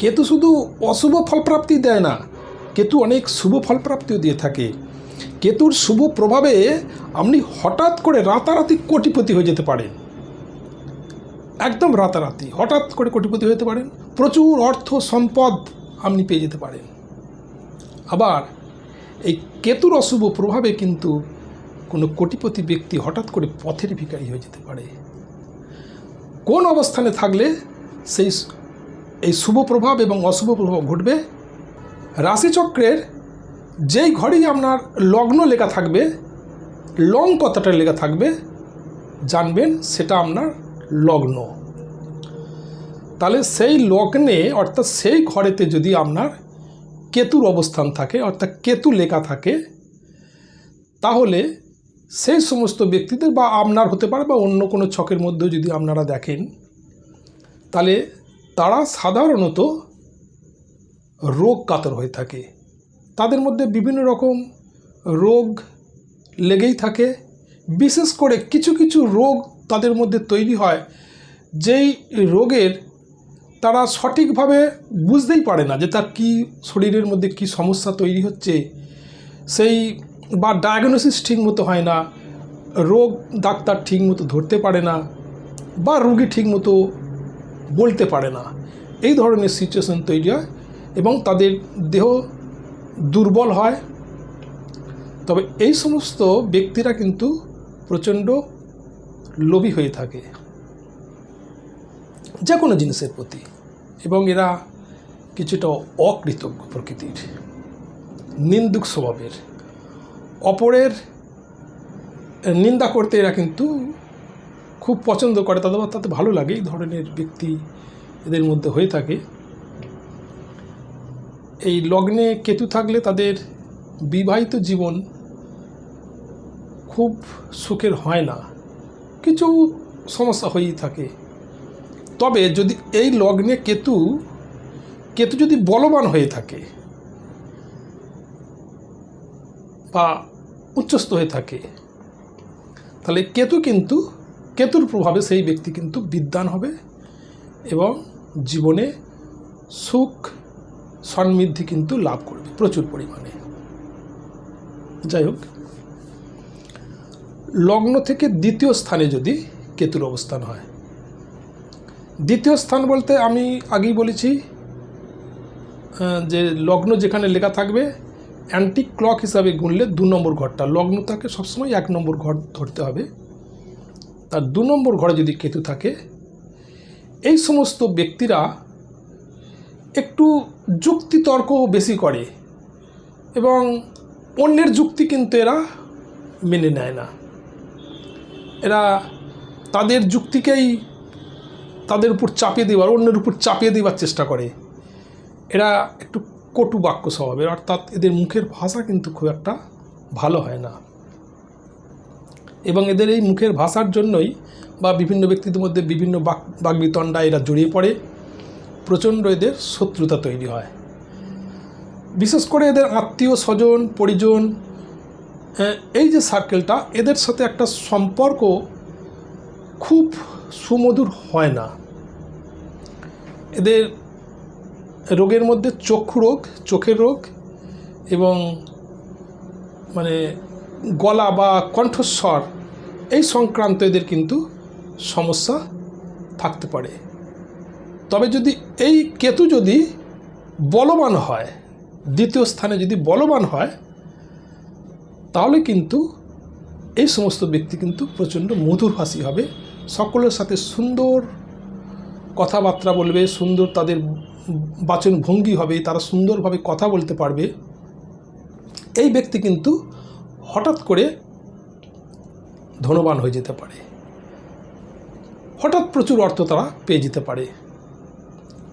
কেতু শুধু অশুভ ফলপ্রাপ্তি দেয় না, কেতু অনেক শুভ ফলপ্রাপ্তিও দিয়ে থাকে। কেতুর শুভ প্রভাবে আপনি হঠাৎ করে রাতারাতি কোটিপতি হয়ে যেতে পারেন। একদম রাতারাতি, হঠাৎ করে কোটিপতি হতে পারেন। প্রচুর অর্থ সম্পদ আপনি পেয়ে যেতে পারেন। আবার এই কেতুর অশুভ প্রভাবে কিন্তু কোনো কোটিপতি ব্যক্তি হঠাৎ করে পথের ভিখারি হয়ে যেতে পারে। কোন অবস্থানে থাকলে সেই এই শুভ প্রভাব এবং অশুভ প্রভাব ঘটবে। রাশিচক্রের যেই ঘরেই আপনার লগ্ন লেখা থাকবে, লং কথাটা লেখা থাকবে, জানবেন সেটা আপনার লগ্ন। তাহলে সেই লগ্নে অর্থাৎ সেই ঘরেতে যদি আপনার কেতুর অবস্থান থাকে, অর্থাৎ কেতু লেখা থাকে, তাহলে সেই সমস্ত ব্যক্তিদের বা আপনার হতে পারে বা অন্য কোনো ছকের মধ্যেও যদি আপনারা দেখেন, তাহলে তারা সাধারণত রোগ কাতর হয়ে থাকে। তাদের মধ্যে বিভিন্ন রকম রোগ লেগেই থাকে। বিশেষ করে কিছু কিছু রোগ তাদের মধ্যে তৈরি হয়, যেই রোগের তারা সঠিকভাবে বুঝতেই পারে না যে তার কী শরীরের মধ্যে কী সমস্যা তৈরি হচ্ছে। সেই বা ডায়াগনোসিস ঠিক মতো হয় না, রোগ ডাক্তার ঠিক মতো ধরতে পারে না, বা রুগী ঠিক মতো বলতে পারে না। এই ধরনের সিচুয়েশন তৈরি হয় এবং তাদের দেহ দুর্বল হয়। তবে এই সমস্ত ব্যক্তিরা কিন্তু প্রচণ্ড লোভী হয়ে থাকে। যে কোনো জিনিসের প্রতি। এবং এরা কিছুটা অকৃতজ্ঞ প্রকৃতির, নিন্দুক স্বভাবের। অপরের নিন্দা করতে এরা কিন্তু খুব পছন্দ করে, তাদের তাতে ভালো লাগে, এই ধরনের ব্যক্তি এদের মধ্যে হয়ে থাকে। এই লগ্নে কেতু থাকলে তাদের বিবাহিত জীবন খুব সুখের হয় না। কিছু সমস্যা হয়েই থাকে। তবে যদি এই লগ্নে কেতু কেতু যদি বলবান হয়ে থাকে বা উচ্চস্থ হয়ে থাকে, তাহলে কেতু কিন্তু কেতুর প্রভাবে সেই ব্যক্তি কিন্তু বিদ্বান হবে এবং জীবনে সুখ সমৃদ্ধি কিন্তু লাভ করবে প্রচুর পরিমাণে। যাই হোক, লগ্ন থেকে দ্বিতীয় স্থানে যদি কেতুর অবস্থান হয়, দ্বিতীয় স্থান বলতে আমি আগেই বলেছি যে লগ্ন যেখানে লেখা থাকবে অ্যান্টি ক্লক হিসাবে গুনলে দু নম্বর ঘরটা, লগ্ন থাকে সবসময় এক নম্বর ঘর ধরতে হবে। তার দু নম্বর ঘরে যদি কেতু থাকে, এই সমস্ত ব্যক্তিরা একটু যুক্তিতর্ক বেশি করে এবং অন্যের যুক্তি কিন্তু এরা মেনে নেয় না। এরা তাদের যুক্তিকেই তাদের উপর চাপিয়ে দেওয়ার, অন্যের উপর চাপিয়ে দেওয়ার চেষ্টা করে। এরা একটু কটু বাক্য স্বভাবের, অর্থাৎ এদের মুখের ভাষা কিন্তু খুব একটা ভালো হয় না। এবং এদের এই মুখের ভাষার জন্যই বা বিভিন্ন ব্যক্তিদের মধ্যে বিভিন্ন বাক বাকবিতণ্ডা এরা জড়িয়ে পড়ে। প্রচণ্ড এদের শত্রুতা তৈরি হয়। বিশেষ করে এদের আত্মীয় স্বজন, পরিজন এই যে সার্কেলটা এদের সাথে একটা সম্পর্ক খুব সুমধুর হয় না। এদের রোগের মধ্যে চক্ষু রোগ, চোখের রোগ এবং মানে গলা বা কণ্ঠস্বর, এই সংক্রান্ত এদের কিন্তু সমস্যা থাকতে পারে। তবে যদি এই কেতু যদি বলবান হয়, দ্বিতীয় স্থানে যদি বলবান হয়, তাহলে কিন্তু এই সমস্ত ব্যক্তি কিন্তু প্রচণ্ড মধুরভাষী হবে। সকলের সাথে সুন্দর কথাবার্তা বলবে, সুন্দর তাদের বাচন ভঙ্গি হবে, তারা সুন্দরভাবে কথা বলতে পারবে। এই ব্যক্তি কিন্তু হঠাৎ করে ধনবান হয়ে যেতে পারে। হঠাৎ প্রচুর অর্থ তারা পেয়ে যেতে পারে।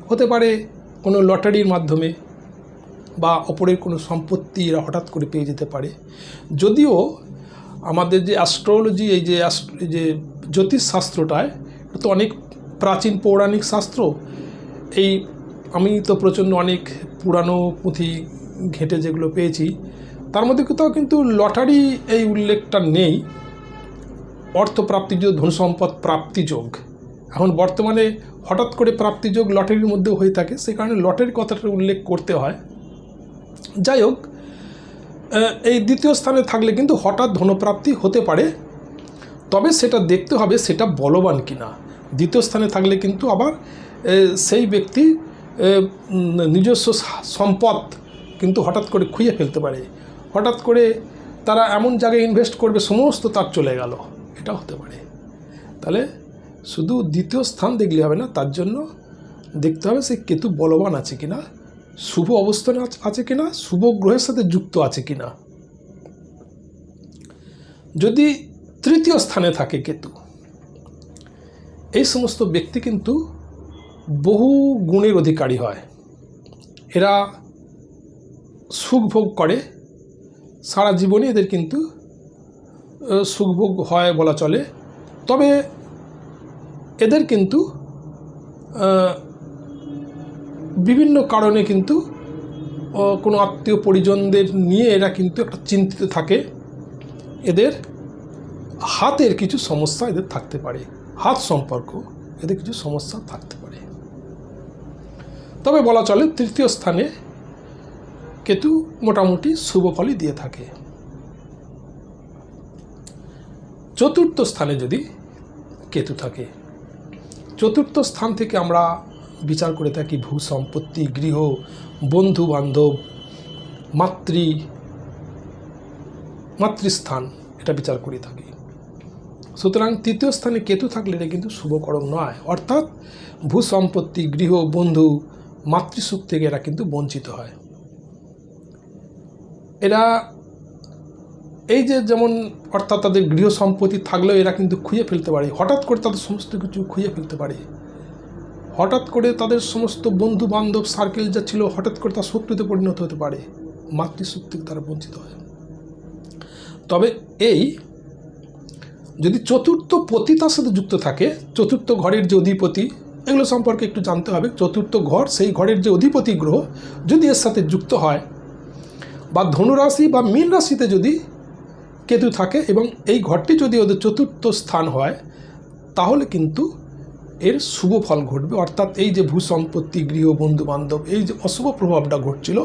হতে পারে কোনো লটারির মাধ্যমে বা অপরের কোনো সম্পত্তি এরা হঠাৎ করে পেয়ে যেতে পারে। যদিও আমাদের যে অ্যাস্ট্রোলজি এই যে যে জ্যোতিষশাস্ত্রটায় এটা তো অনেক প্রাচীন পৌরাণিক শাস্ত্র। এই আমি তো প্রচণ্ড অনেক পুরানো পুঁথি ঘেঁটে যেগুলো পেয়েছি তার মধ্যে কোথাও কিন্তু লটারি এই উল্লেখটা নেই। অর্থপ্রাপ্তি যোগ ধন সম্পদ প্রাপ্তি যোগ এখন বর্তমানে হঠাৎ করে প্রাপ্তিযোগ লটারির মধ্যেও হয়ে থাকে, সেই কারণে লটারির কথাটা উল্লেখ করতে হয়। যাই হোক এই দ্বিতীয় স্থানে থাকলে কিন্তু হঠাৎ ধনপ্রাপ্তি হতে পারে, তবে সেটা দেখতে হবে সেটা বলবান কিনা। দ্বিতীয় স্থানে থাকলে কিন্তু আবার সেই ব্যক্তি নিজস্ব সা- সম্পদ কিন্তু হঠাৎ করে খুঁজে ফেলতে পারে। হঠাৎ করে তারা এমন জায়গায় ইনভেস্ট করবে, সমস্ত তার চলে গেল। এটা হতে পারে। তাহলে শুধু দ্বিতীয় স্থান দেখলে হবে না, তার জন্য দেখতে হবে সে কেতু বলবান আছে কিনা, শুভ অবস্থানে আছে কিনা, শুভ গ্রহের সাথে যুক্ত আছে কিনা। যদি তৃতীয় স্থানে থাকে কেতু, এই সমস্ত ব্যক্তি কিন্তু বহু গুণের অধিকারী হয়। এরা সুখ ভোগ করে সারা জীবনই এদের কিন্তু সুখভোগ হয় বলা চলে। তবে এদের কিন্তু বিভিন্ন কারণে কিন্তু কোনো আত্মীয় পরিজনদের নিয়ে এরা কিন্তু একটা চিন্তিত থাকে। এদের হাতের কিছু সমস্যা এদের থাকতে পারে। হাত সম্পর্ক, এদের কিছু সমস্যা থাকতে পারে। তবে বলা চলে তৃতীয় স্থানে কেতু মোটামুটি শুভ ফলই দিয়ে থাকে। চতুর্থ স্থানে যদি কেতু থাকে, চতুর্থ স্থান থেকে আমরা বিচার করে থাকি ভূ সম্পত্তি, গৃহ, বন্ধু বান্ধব, মাতৃ, মাতৃস্থান, এটা বিচার করে থাকি। সুতরাং তৃতীয় স্থানে কেতু থাকলে এটা কিন্তু শুভকরণ নয়। অর্থাৎ ভূ সম্পত্তি, গৃহ, বন্ধু, মাতৃসুখ থেকে এরা কিন্তু বঞ্চিত হয়। এরা এই যে যেমন অর্থাৎ তাদের গৃহ সম্পত্তি থাকলেও এরা কিন্তু খুঁজে ফেলতে পারে। হঠাৎ করে তাদের সমস্ত কিছু খুঁজে ফেলতে পারে। হঠাৎ করে তাদের সমস্ত বন্ধু বান্ধব সার্কেল যা ছিল, হঠাৎ করে তার শত্রুতে পরিণত হতে পারে। থেকে তারা বঞ্চিত হয়। তবে এই যদি চতুর্থ পতি তার সাথে যুক্ত থাকে, চতুর্থ ঘরের যে অধিপতি, এগুলো সম্পর্কে একটু জানতে হবে। চতুর্থ ঘর, সেই ঘরের যে অধিপতি গ্রহ, যদি এর সাথে যুক্ত হয় বা ধনুরাশি বা মীন রাশিতে যদি কেতু থাকে এবং এই ঘরটি যদি ওদের চতুর্থ স্থান হয়, তাহলে কিন্তু এর শুভ ফল ঘটবে। অর্থাৎ এই যে ভূ সম্পত্তি, গৃহ বন্ধু বান্ধব এই যে অশুভ প্রভাবটা ঘটছিল,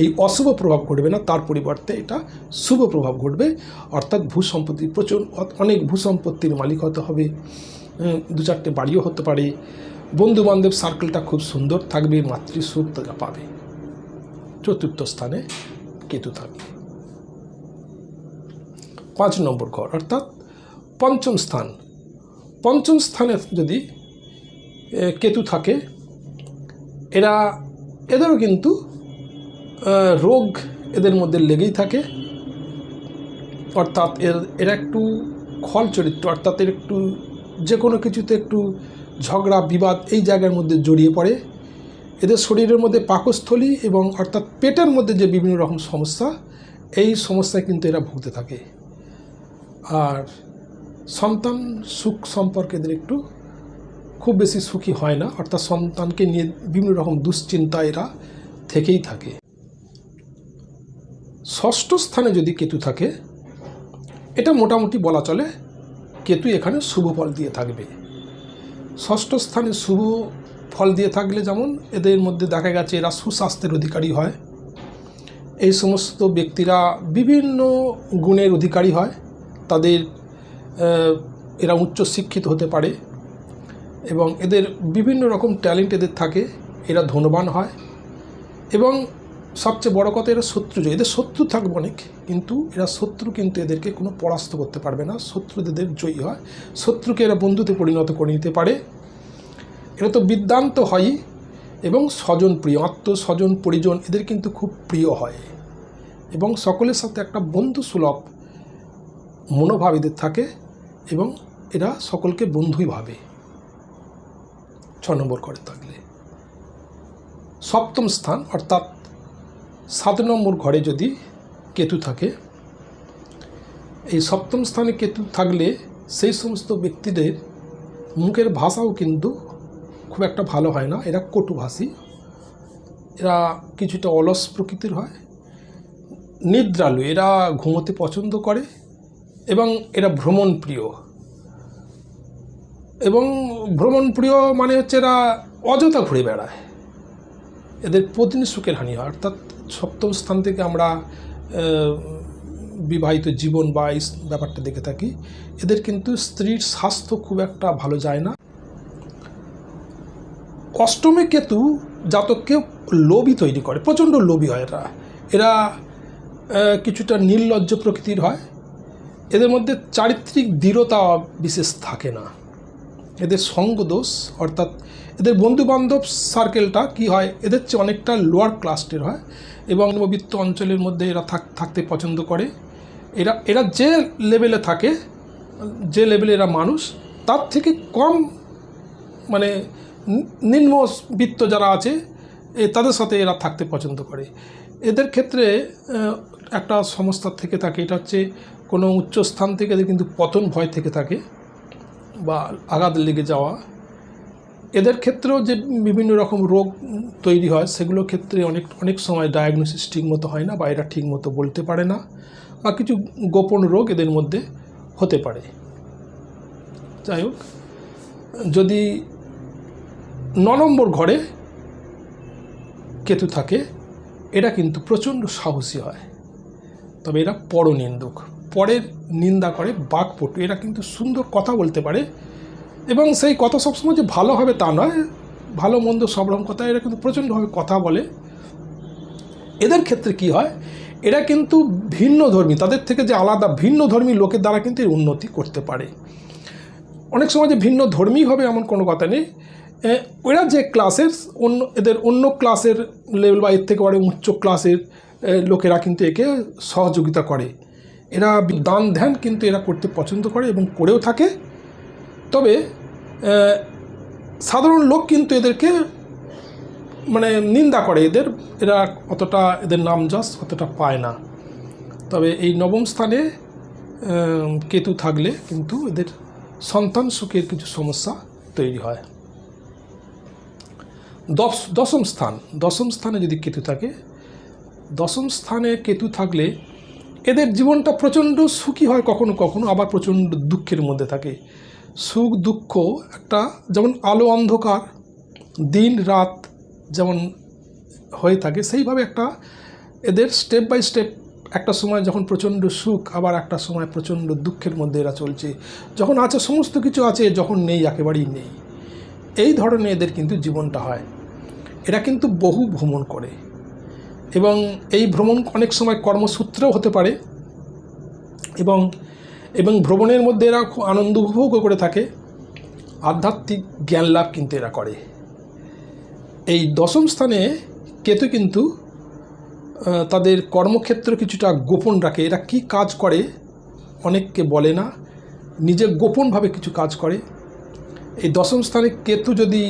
এই অশুভ প্রভাব ঘটবে না, তার পরিবর্তে এটা শুভ প্রভাব ঘটবে। অর্থাৎ ভূ সম্পত্তি প্রচুর, অনেক ভূ সম্পত্তির মালিক হতে হবে। দু চারটে বাড়িও হতে পারে। বন্ধু বান্ধব সার্কেলটা খুব সুন্দর থাকবে, মাতৃসুখ পাবে। চতুর্থ স্থানে কেতু থাকবে পাঁচ নম্বর ঘর, অর্থাৎ পঞ্চম স্থান। পঞ্চম স্থানে যদি কেতু থাকে, এরা, এদেরও কিন্তু রোগ এদের মধ্যে লেগেই থাকে। অর্থাৎ এর, এরা একটু খল চরিত্র, অর্থাৎ এর একটু যে কোনো কিছুতে একটু ঝগড়া, বিবাদ এই জায়গার মধ্যে জড়িয়ে পড়ে। এদের শরীরের মধ্যে পাকস্থলী এবং অর্থাৎ পেটের মধ্যে যে বিভিন্ন রকম সমস্যা, এই সমস্যায় কিন্তু এরা ভুগতে থাকে। আর সন্তান সুখ সম্পর্কে এদের একটু খুব বেশি সুখী হয় না, অর্থাৎ সন্তানকে নিয়ে বিভিন্ন রকম দুশ্চিন্তা এরা থেকেই থাকে। ষষ্ঠ স্থানে যদি কেতু থাকে, এটা মোটামুটি বলা চলে, কেতু এখানে শুভ ফল দিয়ে থাকবে। ষষ্ঠ স্থানে শুভ ফল দিয়ে থাকলে যেমন এদের মধ্যে দেখা গেছে এরা সুস্বাস্থ্যের অধিকারী হয়। এই সমস্ত ব্যক্তিরা বিভিন্ন গুণের অধিকারী হয়। তাদের এরা উচ্চ শিক্ষিত হতে পারে এবং এদের বিভিন্ন রকম ট্যালেন্ট এদের থাকে। এরা ধনবান হয় এবং সবচেয়ে বড় কথা এরা শত্রু জয় এদের শত্রু থাকবে অনেক, কিন্তু এরা শত্রু কিন্তু এদেরকে কোনো পরাস্ত করতে পারবে না। শত্রু এদের জয়ী হয়। শত্রুকে এরা বন্ধুতে পরিণত করে নিতে পারে। এরা তো বিদ্যান্ত হয়ই এবং স্বজন প্রিয় আত্ম স্বজন পরিজন, এদের কিন্তু খুব প্রিয় হয়। এবং সকলের সাথে একটা বন্ধু সুলভ মনোভাব এদের থাকে এবং এরা সকলকে বন্ধুই ভাবে। ছ নম্বর ঘরে থাকলে। সপ্তম স্থান, অর্থাৎ সাত নম্বর ঘরে যদি কেতু থাকে, এই সপ্তম স্থানে কেতু থাকলে সেই সমস্ত ব্যক্তিদের মুখের ভাষাও কিন্তু খুব একটা ভালো হয় না। এরা কটুভাষী। এরা কিছুটা অলস প্রকৃতির হয়। নিদ্রালু, এরা ঘুমোতে পছন্দ করে এবং এরা ভ্রমণ প্রিয় এবং ভ্রমণ প্রিয় মানে হচ্ছে এরা অযথা ঘুরে বেড়ায়। এদের প্রতিদিন সুখের হানি হয়। অর্থাৎ সপ্তম স্থান থেকে আমরা বিবাহিত জীবন বা এই ব্যাপারটা দেখে থাকি। এদের কিন্তু স্ত্রীর স্বাস্থ্য খুব একটা ভালো যায় না। অষ্টমে কেতু জাতককে লোভী তৈরি করে, প্রচণ্ড লোভী হয় এরা। এরা কিছুটা নির্লজ্জ প্রকৃতির হয়। এদের মধ্যে চারিত্রিক দৃঢ়তা বিশেষ থাকে না। এদের সঙ্গ দোষ, অর্থাৎ এদের বন্ধু বান্ধব সার্কেলটা কি হয়, এদের চেয়ে অনেকটা লোয়ার ক্লাস্টের হয় এবং নিম্নবিত্ত অঞ্চলের মধ্যে এরা থাক, থাকতে পছন্দ করে। এরা এরা যে লেভেলে থাকে, যে লেভেলে এরা মানুষ, তার থেকে কম মানে নিম্নবিত্ত যারা আছে তাদের সাথে এরা থাকতে পছন্দ করে। এদের ক্ষেত্রে একটা সমস্যা থেকে থাকে, এটা হচ্ছে কোনো উচ্চ স্থান থেকে এদের কিন্তু পতন ভয় থেকে থাকে বা আঘাত লেগে যাওয়া। এদের ক্ষেত্রেও যে বিভিন্ন রকম রোগ তৈরি হয় সেগুলোর ক্ষেত্রে অনেক অনেক সময় ডায়াগনোসিস ঠিক মতো হয় না বা এরা ঠিক মতো বলতে পারে না বা কিছু গোপন রোগ এদের মধ্যে হতে পারে। যাই হোক, যদি ন নম্বর ঘরে কেতু থাকে, এরা কিন্তু প্রচণ্ড সাহসী হয়। তবে এরা পরনিন্দুক। পরের নিন্দা করে বাকপটু এরা কিন্তু সুন্দর কথা বলতে পারে এবং সেই কথা সবসময় যে ভালো হবে তা নয়। ভালো, মন্দ, সব রকম কথা এরা কিন্তু প্রচণ্ডভাবে কথা বলে। এদের ক্ষেত্রে কি হয়? এরা কিন্তু ভিন্ন ধর্মী। তাদের থেকে যে আলাদা ভিন্ন ধর্মী লোকের দ্বারা কিন্তু উন্নতি করতে পারে। অনেক সময় যে ভিন্ন ধর্মী হবে এমন কোনো কথা নেই। এ, ওরা যে ক্লাসের অন্য এদের অন্য ক্লাসের লেভেল বা এর থেকে অনেক উচ্চ ক্লাসের লোকেরা কিন্তু একে সহযোগিতা করে। এরা দান ধ্যান কিন্তু এরা করতে পছন্দ করে এবং করেও থাকে। তবে সাধারণ লোক কিন্তু এদেরকে মানে নিন্দা করে। এদের এরা অতটা এদের নাম যশ অতটা পায় না। তবে এই নবম স্থানে কেতু থাকলে কিন্তু এদের সন্তান সুখের কিছু সমস্যা তৈরি হয়। দশ দশম স্থান। দশম স্থানে যদি কেতু থাকে, দশম স্থানে কেতু থাকলে এদের জীবনটা প্রচণ্ড সুখী হয় কখনো কখনো, আবার প্রচণ্ড দুঃখের মধ্যে থাকে। সুখ, দুঃখ একটা যেমন আলো, অন্ধকার, দিন, রাত যেমন হয়ে থাকে, সেইভাবে একটা এদের স্টেপ বাই স্টেপ একটা সময় যখন প্রচণ্ড সুখ, আবার একটা সময় প্রচণ্ড দুঃখের মধ্যে এরা চলছে। যখন আছে সমস্ত কিছু আছে, যখন নেই, একেবারেই নেই। এই ধরনের এদের কিন্তু জীবনটা হয়। এরা কিন্তু বহু ভ্রমণ করে। এবং এই ভ্রমণ অনেক সময় কর্মসূত্রেও হতে পারে। এবং এবং ভ্রমণের মধ্যে এরা খুব আনন্দ উপভোগও করে থাকে। আধ্যাত্মিক জ্ঞান লাভ কিন্তু এরা করে। এই দশম স্থানে কেতু কিন্তু তাদের কর্মক্ষেত্র কিছুটা গোপন রাখে। এরা কি কাজ করে অনেককে বলে না। নিজে গোপনভাবে কিছু কাজ করে। এই দশম স্থানে কেতু যদি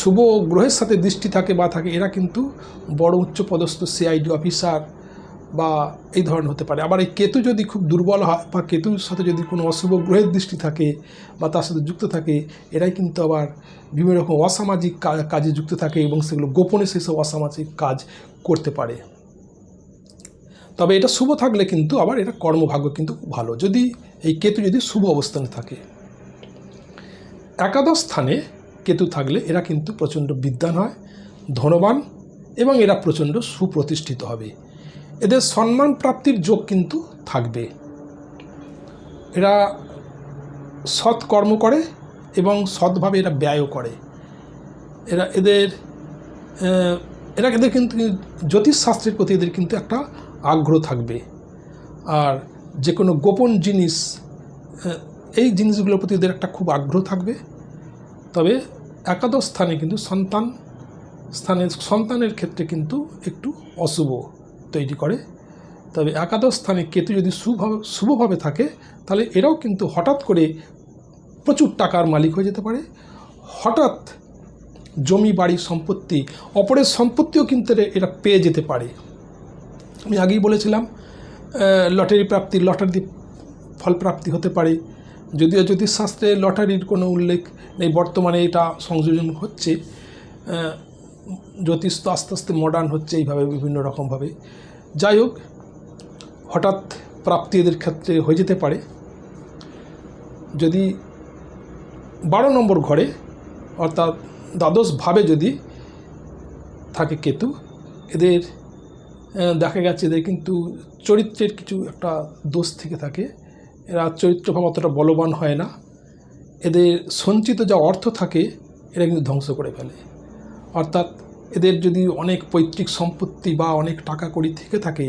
শুভ গ্রহের সাথে দৃষ্টি থাকে বা থাকে, এরা কিন্তু বড় উচ্চপদস্থ সিআইডি অফিসার বা এই ধরনের হতে পারে। আবার এই কেতু যদি খুব দুর্বল হয় বা কেতুর সাথে যদি কোনো অশুভ গ্রহের দৃষ্টি থাকে বা তার সাথে যুক্ত থাকে, এরাই কিন্তু আবার বিভিন্ন রকম অসামাজিক কাজে যুক্ত থাকে এবং সেগুলো গোপনে সেসব অসামাজিক কাজ করতে পারে। তবে এটা শুভ থাকলে কিন্তু আবার এটা কর্মভাগ্য কিন্তু খুব ভালো। যদি এই কেতু যদি শুভ অবস্থানে থাকে, একাদশ স্থানে কেতু থাকলে এরা কিন্তু প্রচণ্ড বিদ্যান হয়, ধনবান এবং এরা প্রচণ্ড সুপ্রতিষ্ঠিত হবে। এদের সম্মান প্রাপ্তির যোগ কিন্তু থাকবে। এরা সৎ কর্ম করে এবং সৎভাবে এরা ব্যয়ও করে। এরা এদের এরা এদের কিন্তু জ্যোতিষশাস্ত্রের প্রতি এদের কিন্তু একটা আগ্রহ থাকবে। আর যে কোনো গোপন জিনিস এই জিনিসগুলোর প্রতি এদের একটা খুব আগ্রহ থাকবে। তবে একাদশ স্থানে কিন্তু সন্তান স্থানে, সন্তানের ক্ষেত্রে কিন্তু একটু অশুভ তৈরি করে। তবে একাদশ স্থানে কেতু যদি শুভ, শুভভাবে থাকে, তাহলে এরাও কিন্তু হঠাৎ করে প্রচুর টাকার মালিক হয়ে যেতে পারে। হঠাৎ জমি, বাড়ি সম্পত্তি, অপরের সম্পত্তিও কিন্তু এরা- পেয়ে যেতে পারে। আমি আগেই বলেছিলাম লটারি প্রাপ্তি লটারি ফলপ্রাপ্তি হতে পারে। যদিও জ্যোতিষশাস্ত্রে লটারির কোনো উল্লেখ নেই, বর্তমানে এটা সংযোজন হচ্ছে জ্যোতিষ তো আস্তে আস্তে মডার্ন হচ্ছে এইভাবে বিভিন্ন রকমভাবে। যাই হোক, হঠাৎ প্রাপ্তি এদের ক্ষেত্রে হয়ে যেতে পারে। যদি বারো নম্বর ঘরে, অর্থাৎ দ্বাদশ ভাবে যদি থাকে কেতু, এদের দেখা গেছে এদের কিন্তু চরিত্রের কিছু একটা দোষ থেকে থাকে। এরা চরিত্রভাব অতটা বলবান হয় না। এদের সঞ্চিত যা অর্থ থাকে, এরা কিন্তু ধ্বংস করে ফেলে। অর্থাৎ এদের যদি অনেক পৈতৃক সম্পত্তি বা অনেক টাকা কড়ি থেকে থাকে,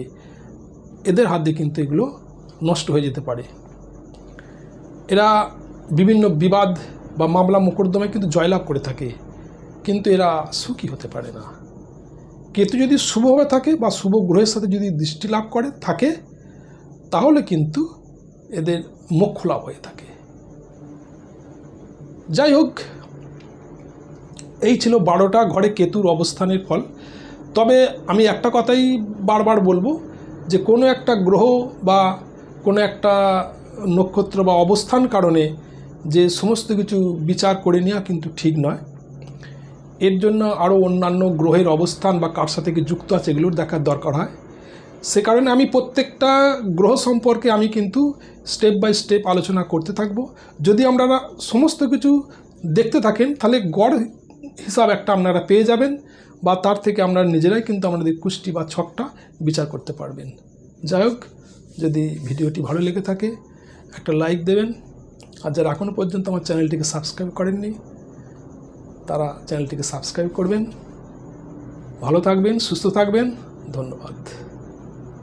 এদের হাত দিয়ে কিন্তু এগুলো নষ্ট হয়ে যেতে পারে। এরা বিভিন্ন বিবাদ বা মামলা মোকদ্দমায় কিন্তু জয়লাভ করে থাকে, কিন্তু এরা সুখী হতে পারে না। কেতু যদি শুভভাবে থাকে বা শুভ গ্রহের সাথে যদি দৃষ্টি লাভ করে, থাকে, তাহলে কিন্তু এদের মোক্ষ লাভ হয়ে থাকে। যাই হোক, এই ছিল বারোটা ঘরে কেতুর অবস্থানের ফল। তবে আমি একটা কথাই বারবার বলব যে, কোনো একটা গ্রহ বা কোনো একটা নক্ষত্র বা অবস্থান কারণে যে সমস্ত কিছু বিচার করে নেওয়া কিন্তু ঠিক নয়। এর জন্য আরও অন্যান্য গ্রহের অবস্থান বা কার সাথে কি যুক্ত আছে এগুলোর দেখার দরকার হয়। সে কারণে আমি প্রত্যেকটা গ্রহ সম্পর্কে আমি কিন্তু স্টেপ বাই স্টেপ আলোচনা করতে থাকব। যদি আপনারা সমস্ত কিছু দেখতে থাকেন, তাহলে গড় হিসাব একটা আপনারা পেয়ে যাবেন বা তার থেকে আপনারা নিজেরাই কিন্তু আপনাদের কুষ্টি বা ছকটা বিচার করতে পারবেন। যাই হোক, যদি ভিডিওটি ভালো লেগে থাকে, একটা লাইক দেবেন। আর যারা এখনও পর্যন্ত আমার চ্যানেলটিকে সাবস্ক্রাইব করেননি, তারা চ্যানেলটিকে সাবস্ক্রাইব করবেন। ভালো থাকবেন, সুস্থ থাকবেন। ধন্যবাদ।